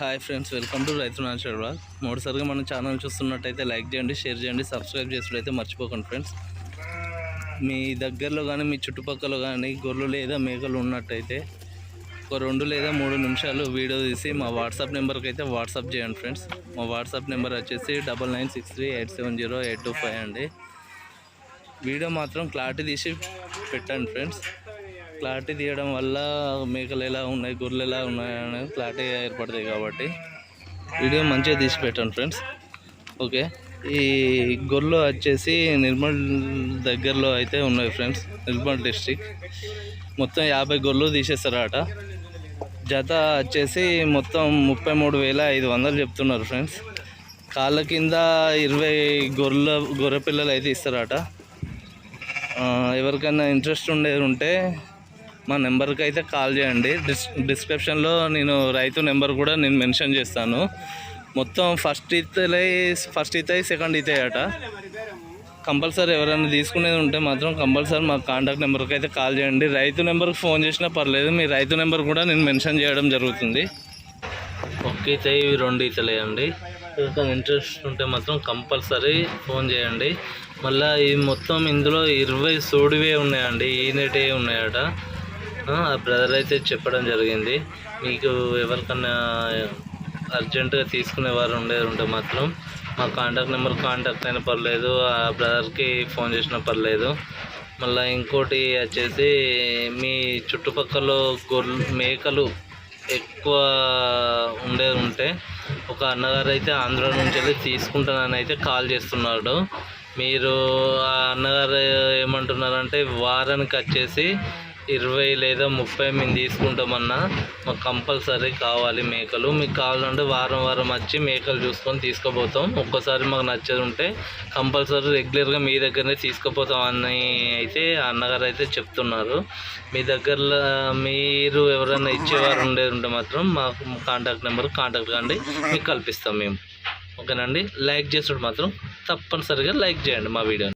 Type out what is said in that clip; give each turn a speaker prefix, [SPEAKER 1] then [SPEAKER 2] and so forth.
[SPEAKER 1] Hi friends welcome to Raithu natural blog. మూడుసారిగా మన channel చూస్తున్నట్టయితే like చేయండి షేర్ చేయండి సబ్స్క్రైబ్ చేసుడైతే మర్చిపోకండి ఫ్రెండ్స్. మీ దగ్గరలో కానీ మీ చుట్టుపక్కల కానీ గొర్రెలు లేదా మేకలు ఉన్నట్టయితే ఒక రెండు లేదా మూడు నిమిషాలు వీడియో తీసి మా వాట్సాప్ నెంబర్కి అయితే వాట్సాప్ చేయండి ఫ్రెండ్స్. మా వాట్సాప్ నెంబర్ వచ్చేసి double nine six three eight seven zero eight two five అండి. వీడియో మాత్రం క్లారిటీ తీసి పెట్టండి ఫ్రెండ్స్. క్లారిటీ తీయడం వల్ల మేకలు ఎలా ఉన్నాయి గొర్రెలు ఎలా ఉన్నాయి అనేది క్లారిటీ ఏర్పడతాయి కాబట్టి వీడియో మంచిగా తీసి పెట్టండి ఫ్రెండ్స్. ఓకే. ఈ గొర్రెలు వచ్చేసి నిర్మల్ దగ్గరలో అయితే ఉన్నాయి ఫ్రెండ్స్ నిర్మల్ డిస్ట్రిక్ట్. మొత్తం యాభై గొర్రెలు తీసేస్తారట. జత వచ్చేసి మొత్తం ముప్పై మూడు వేల ఐదు వందలు చెప్తున్నారు ఫ్రెండ్స్. కాళ్ళ కింద ఇరవై గొర్రెల గొర్రె పిల్లలు అయితే ఇస్తారట. ఎవరికైనా ఇంట్రెస్ట్ ఉండేది ఉంటే మా నెంబర్కి అయితే కాల్ చేయండి. డిస్ డిస్క్రిప్షన్లో నేను రైతు నెంబర్ కూడా నేను మెన్షన్ చేస్తాను. మొత్తం ఫస్ట్ ఇతలై ఫస్ట్ ఇతాయి సెకండ్ ఇతాయట కంపల్సరీ ఎవరైనా తీసుకునేది ఉంటే మాత్రం కంపల్సరీ మా కాంటాక్ట్ నెంబర్కి అయితే కాల్ చేయండి. రైతు నెంబర్కి ఫోన్ చేసినా పర్లేదు మీ రైతు నెంబర్ కూడా నేను మెన్షన్ చేయడం జరుగుతుంది. ఒక్క ఇతాయి ఇవి రెండు ఇతలే అండి. ఇంట్రెస్ట్ ఉంటే మాత్రం కంపల్సరీ ఫోన్ చేయండి. మళ్ళీ ఈ మొత్తం ఇందులో ఇరవై సోడివే ఉన్నాయండి ఈనెటే ఉన్నాయట. బ్రదర్ అయితే చెప్పడం జరిగింది. మీకు ఎవరికన్నా అర్జెంటుగా తీసుకునే వారు ఉండేది ఉంటే మాత్రం మా కాంటాక్ట్ నెంబర్ కాంటాక్ట్ అయినా పర్లేదు ఆ బ్రదర్కి ఫోన్ చేసినా పర్లేదు. మళ్ళీ ఇంకోటి వచ్చేసి మీ చుట్టుపక్కల గొర్రెలు మేకలు ఎక్కువ ఉండేది ఉంటే ఒక అన్నగారు అయితే ఆంధ్ర నుంచి వెళ్ళి తీసుకుంటానని అయితే కాల్ చేస్తున్నాడు. మీరు ఆ అన్నగారు ఏమంటున్నారంటే వారానికి వచ్చేసి ఇరవై లేదా ముప్పై మేము తీసుకుంటామన్నా మాకు కంపల్సరీ కావాలి మేకలు. మీకు కావాలంటే వారం వారం వచ్చి మేకలు చూసుకొని తీసుకుపోతాం. ఒక్కసారి మాకు నచ్చేది ఉంటే కంపల్సరీ రెగ్యులర్గా మీ దగ్గరనే తీసుకుపోతాం అని అయితే అన్నగారు అయితే చెప్తున్నారు. మీ దగ్గరలో మీరు ఎవరైనా ఇచ్చేవారు ఉండేది ఉంటే మాత్రం మాకు కాంటాక్ట్ నెంబర్ కాంటాక్ట్ కండి మీకు కల్పిస్తాం మేము. ఓకేనండి? లైక్ చేసుడు మాత్రం తప్పనిసరిగా లైక్ చేయండి మా వీడియోని.